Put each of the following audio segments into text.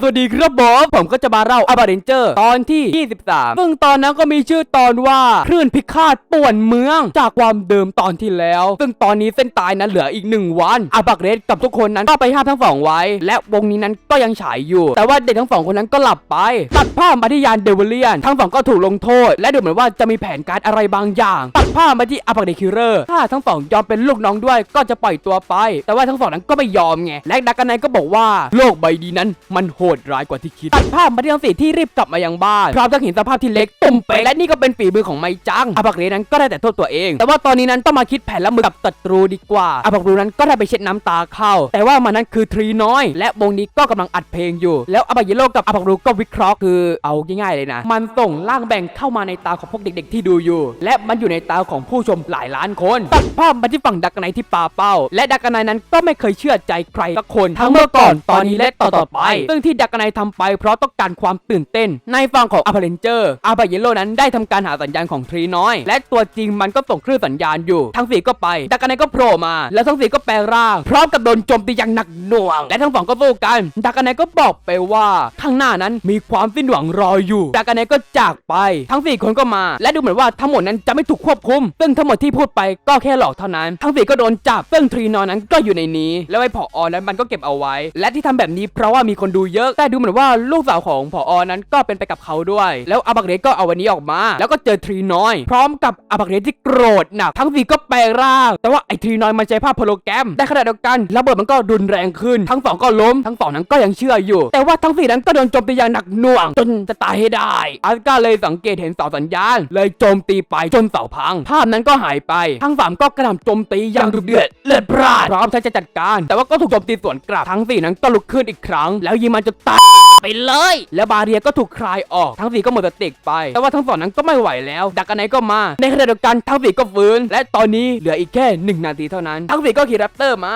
สวัสดีครับบอสผมก็จะมาเล่าอาบาเรนเจอร์ตอนที่ 23 ซึ่งตอนนั้นก็มีชื่อตอนว่าคลื่นพิฆาตป่วนเมืองจากความเดิมตอนที่แล้ว ซึ่งตอนนี้เส้นตายนั้นเหลืออีกหนึ่งวันอาบักเรสกับทุกคนนั้นก็ไปห้ามทั้งสองไว้ และวงนี้นั้นก็ยังฉายอยู่ แต่ว่าเด็กทั้งสองคนนั้นก็หลับไป ตัดภาพมาที่ยานเดวิเลียน ทั้งสองก็ถูกลงโทษ และดูเหมือนว่าจะมีแผนการอะไรบางอย่าง ตัดภาพมาที่อาบักเดคิเรอร์ถ้าทั้งสองยอมเป็นลูกน้องด้วย ก็จะปล่อยตัวไป แต่ว่าทั้งสองนั้นก็ไม่ยอมไงและดักกันไนก็บอกว่าโลกใบดีนั้นมันโหดร้ายกว่าที่คิดตัดภาพมาที่ทั้งสี่ที่รีบกลับมายังบ้านพร้อมทั้งเห็นสภาพที่เล็กตุ่มเป๊ะและนี่ก็เป็นฝีมือของไมจังอาบักเรนั้นก็ได้แต่โทษตัวเอง แต่ว่าตอนนี้นั้นต้องมาคิดแผนรับมือกับศัตรูดีกว่าอาบักรูนั้นก็ได้ไปเช็ดน้ำตาเข้า แต่ว่ามันนั้นคือทรีน้อย และวงนี้ก็กำลังอัดเพลงอยู่ แล้วอาบักเยโลกับอาบักรูก็วิเคราะห์คือเอาง่ายๆเลยนะ มันส่งร่างแบ่งเข้ามาในตาของพวกเด็ก ๆ ที่ดูอยู่ และมันอยู่ในตาของผู้ชมหลายล้านคนตัดภาพมาที่ฝั่งดักกันไนที่ปาเป้า และดักกันไนนั้นก็ไม่เคยเชื่อใจใครสักคน ทั้งเมื่อก่อนตอนนี้และต่อๆไปซึ่งที่ดักกันไนทำไปเพราะต้องการความตื่นเต้น ในฝั่งของอาพาเลนเจอร์อาบาเยโลนั้นได้ทำการหาสัญญาณของทรีน้อย และตัวจริงมันก็ส่งคลื่นสัญญาณอยู่ ทั้งสี่ก็ไปดักกันไนก็โผล่มา แล้วทั้งสี่ก็แปลร่าง พร้อมกับโดนโจมตีอย่างหนักหน่วง และทั้งสองก็สู้กันดักกันไนก็บอกไปว่าข้างหน้านั้นมีความสิ้นหวังรออยู่ดักกันไนก็จากไป ทั้งสี่คนก็มา และดูเหมือนว่าทั้งหมดนั้นจะไม่ถูกควบคุม ซึ่งทั้งหมดที่พูดไปก็แค่หลอกเท่านั้น ทั้งสี่ก็โดนจับซึ่งทรีนอยนั้นก็อยู่ในนี้ แล้วไอ้ผออนั้นมันก็เก็บเอาไว้ และที่ทำแบบนี้เพราะว่ามีคนดูเยอะ แต่ดูเหมือนว่าลูกสาวของผออนั้นก็เป็นไปกับเขาด้วย แล้วอาบักเรสก็เอาวันนี้ออกมา แล้วก็เจอทรีนอย พร้อมกับอาบักเรสที่โกรธหนักทั้งสี่ก็แปลงร่าง แต่ว่าไอ้ทรีนอยมันใช้ภาพโฮโลแกรมได้ขนาดเดียวกันระเบิดมันก็รุนแรงขึ้น ทั้งสองก็ล้ม ทั้งสองนั้นก็ยังเชื่ออยู่ แต่ว่าทั้งสี่นั้นก็โดนโจมตีอย่างหนักหน่วง จนจะตายให้ได้อาสกาเลยสังเกตเห็นเสาสัญญาณ เลยโจมตีไปจนเสาพัง ภาพนั้นก็หายไป ทั้งสามก็กระหน่ำโจมตีอย่างดุเดือดเลือดพราดพร้อมที่จะจัดการ แต่ว่าก็ถูกโจมตีสวนกลับทั้งสี่นั้นก็ลุกขึ้นอีกครั้ง แล้วยิงมันจนตายไปเลย แล้วบาเรียก็ถูกคลายออกทั้งสี่ก็หมดสติไป แต่ว่าทั้งสองนั้นก็ไม่ไหวแล้ว ดักกันไหนก็มา ในขณะเดียวกันทั้งสี่ก็ฟื้น และตอนนี้เหลืออีกแค่หนึ่งนาทีเท่านั้น ทั้งสี่ก็ขี่แรปเตอร์มา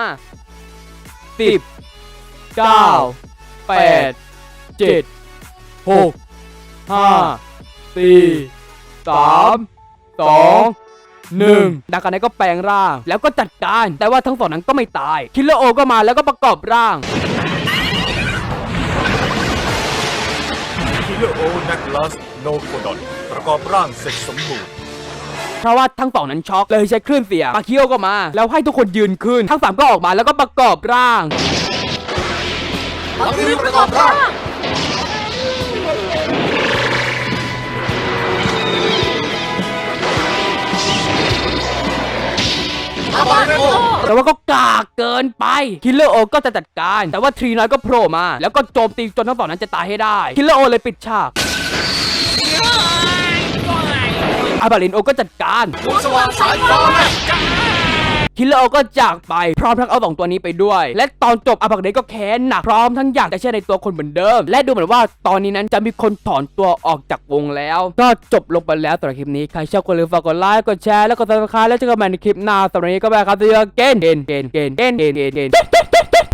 สิบเก้าแปดเจ็ดหกห้าสี่สามสองหนึ่งดักกันไหนก็แปลงร่าง แล้วก็จัดการ แต่ว่าทั้งสองนั้นก็ไม่ตาย คิลเลอร์โอก็มาแล้วก็ประกอบร่าง เลอร์โอนักลัสโนโคดอนประกอบร่างเสร็จสมบูรณ์เพราะว่าทั้งสองนั้นช็อกเลยใช้คลื่นเสียงปาคิโอก็มา แล้วให้ทุกคนยืนขึ้น ทั้งสามก็ออกมาแล้วก็ประกอบร่างประกอบร่าง แต่ว่าก็กากเกินไป คิลเลอร์โอก็จะจัดการ แต่ว่าทรีน้อยก็โผล่มา แล้วก็โจมตีจนทั้งสองนั้นจะตายให้ได้ คิลเลอร์โอเลยปิดฉากอาบาลินโอก็จัดการสว่างสายฟ้า คิลเลอร์โอก็จากไปพร้อมทั้งเอาสองตัวนี้ไปด้วย และตอนจบอาบักเดก็แค้นหนักพร้อมทั้งอยากจะเชื่อในตัวคนเหมือนเดิม และดูเหมือนว่าตอนนี้นั้นจะมีคนถอนตัวออกจากวงแล้ว ก็จบลงไปแล้วสำหรับคลิปนี้ใครชอบก็ลืมฝากกดไลค์กดแชร์แล้วก็ติดตามแล้วเจอกันใหม่ในคลิปหน้าสำหรับวันนี้ก็ไปครับเจอกันเกนเกนเกนเกนเกนเกนเกน